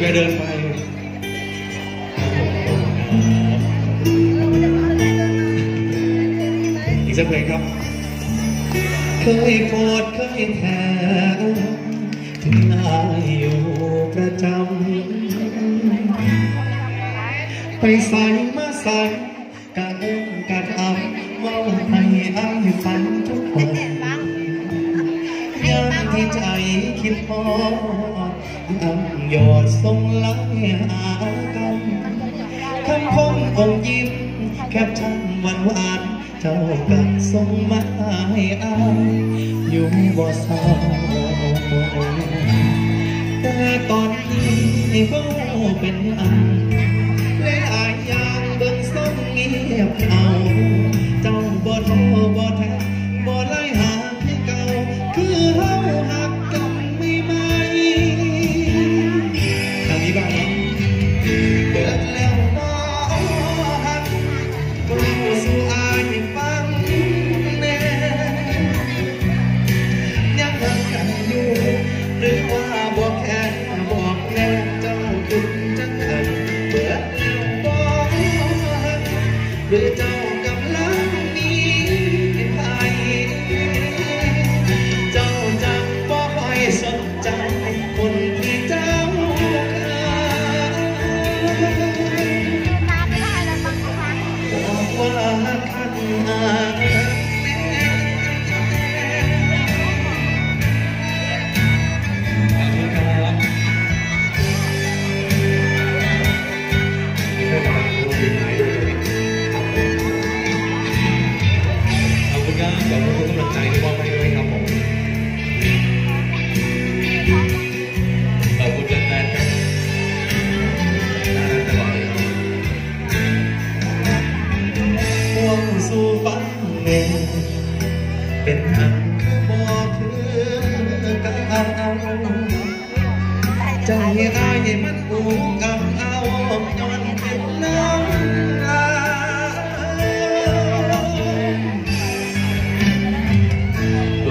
แกเดินไปอีกสักเพลงครับ เคยโกรธเคยแท้ถึงนายอยู่ประจำไปใส่มาใส่กะเอิ้นกะทำว่าให้อายฝันทุกวัน ใจคิดพอยังหยอดส่งไล่หากันคำคมอมยิ้ม แคบชั่นหวานวาน เจ้ากัส่งมาให้อายอยู่บ่เศร้าแต่ตอนนี้ก็เป็นอันและอายยางเบิ่งส่งเงียบเอา คั ใจอายมันอุ่นกับเอาย้อนเป็นน้ำลายเ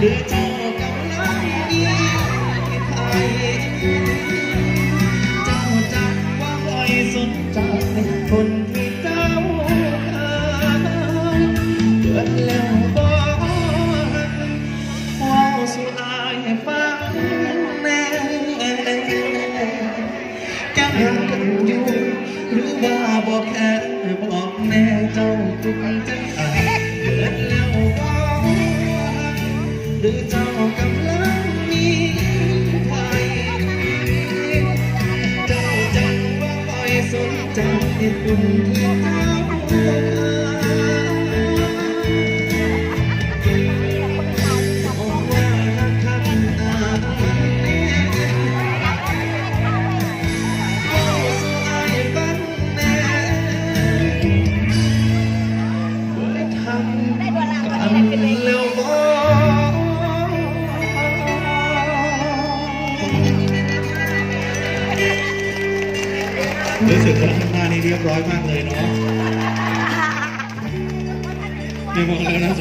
บิ่ อยสนใจคนที่เจ้าเคยเกิดแล้วบอกว่าสุดอายฟังแน่ยังรักกันอยู่หรือว่าบอกแค่บอกแน่เจ้าทุกใจอ่านเกิดแล้วบอกหรือเจ้ากำ คอยสนใจคุณที่เจ้า รู้สึกว่าข้างหน้านี่เรียบร้อยมากเลยเนาะไม่มองแล้วนะ